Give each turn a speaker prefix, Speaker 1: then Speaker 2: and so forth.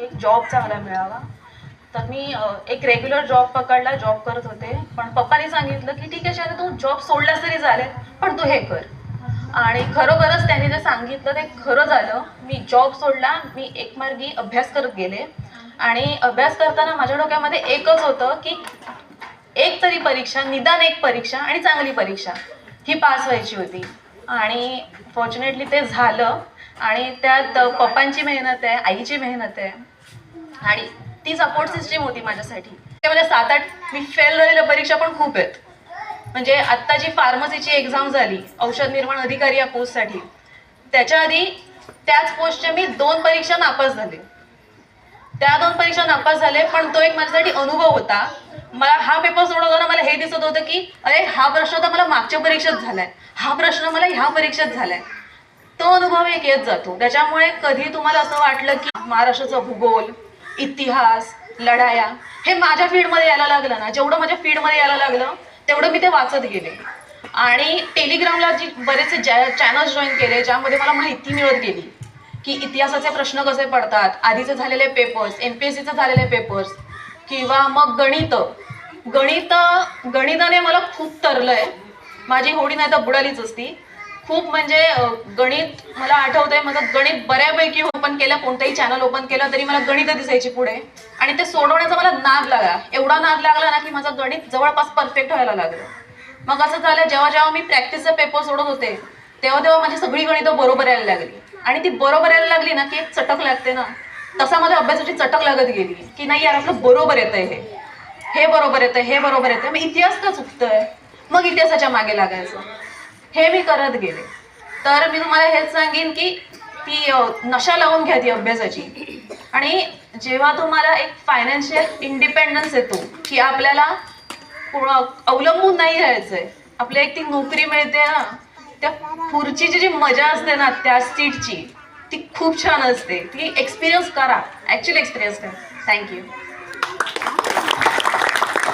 Speaker 1: की एक जॉब चांगला मिळावा. तर मी एक रेग्युलर जॉब पकडला जॉब करत होते. पण पप्पाने सांगितलं की ठीक आहे शाळे तू जॉब सोडलास तरी चालेल पण तू हे कर. आणि खरोखरच त्यांनी जे सांगितलं ते खरं झालं. मी जॉब सोडला मी एकमार्गी अभ्यास करत गेले. आणि अभ्यास करताना माझ्या डोक्यामध्ये एकच होतं की एक तरी परीक्षा निदान एक परीक्षा आणि चांगली परीक्षा ही पास व्हायची होती. आणि फॉर्च्युनेटली ते झालं. आणि त्यात पप्पांची मेहनत आहे आईची मेहनत आहे. आणि ती सपोर्ट सिस्टीम होती माझ्यासाठी. त्यामध्ये सात आठ मी फेल झालेल्या परीक्षा पण खूप आहेत. म्हणजे आत्ता जी फार्मसीची एक्झाम झाली औषध निर्माण अधिकारी या पोस्टसाठी त्याच्या आधी त्याच पोस्टच्या मी दोन परीक्षा नापास झाले. त्या दोन परीक्षा नापास झाले पण तो एक माझ्यासाठी अनुभव होता. मला हा पेपर सोडवताना मला हे दिसत होतं की अरे हा प्रश्न तर मला मागच्या परीक्षेत झालाय. हा प्रश्न मला ह्या परीक्षेत झालाय. तो अनुभव एक येत जातो. त्याच्यामुळे कधी तुम्हाला असं वाटलं की महाराष्ट्राचा भूगोल इतिहास लढाया हे माझ्या फीडमध्ये यायला लागलं ना. जेवढं माझ्या फीडमध्ये यायला लागलं तेवढं मी ते वाचत गेले. आणि टेलिग्रामला जी बरेचसे चॅनल्स जॉईन केले ज्यामध्ये मला माहिती मिळत गेली की इतिहासाचे प्रश्न कसे पडतात आधीचे झालेले पेपर्स एम पी एस सीचे झालेले पेपर्स किंवा मग गणित. गणित गणिताने मला खूप तरलं आहे माझी होडी नाही तर बुडालीच असती. खूप म्हणजे गणित मला आठवतंय. माझं गणित बऱ्यापैकी ओपन केलं कोणतंही चॅनल ओपन केलं तरी मला गणित दिसायची पुढे. आणि ते सोडवण्याचा मला नाद लागला. एवढा नाद लागला ना की माझं गणित जवळपास परफेक्ट व्हायला लागलं. मग असं झालं जेव्हा जेव्हा मी प्रॅक्टिसचे पेपर सोडत होते तेव्हा तेव्हा माझी सगळी गणितं बरोबर यायला लागली. आणि ती बरोबर यायला लागली ना की एक चटक लागते ना तसा माझ्या अभ्यासाची चटक लागत गेली की नाही यार आपलं बरोबर येतंय हे. हे बरोबर येतंय हे बरोबर येतंय. मग इतिहास का चुकतोय. मग इतिहासाच्या मागे लागायचं. हे मी करत गेले. तर मी तुम्हाला हेच सांगेन की ती नशा लावून घ्या ती अभ्यासाची. आणि जेव्हा तुम्हाला एक फायनान्शियल इंडिपेंडन्स येतो की आपल्याला अवलंबून नाही राहायचंय आपल्या एक ती नोकरी मिळते ना त्या पुढची जी मजा असते ना त्या सीटची ती खूप छान असते. ती एक्सपिरियन्स करा. ॲक्च्युअली एक्सपिरियन्स करा. थँक्यू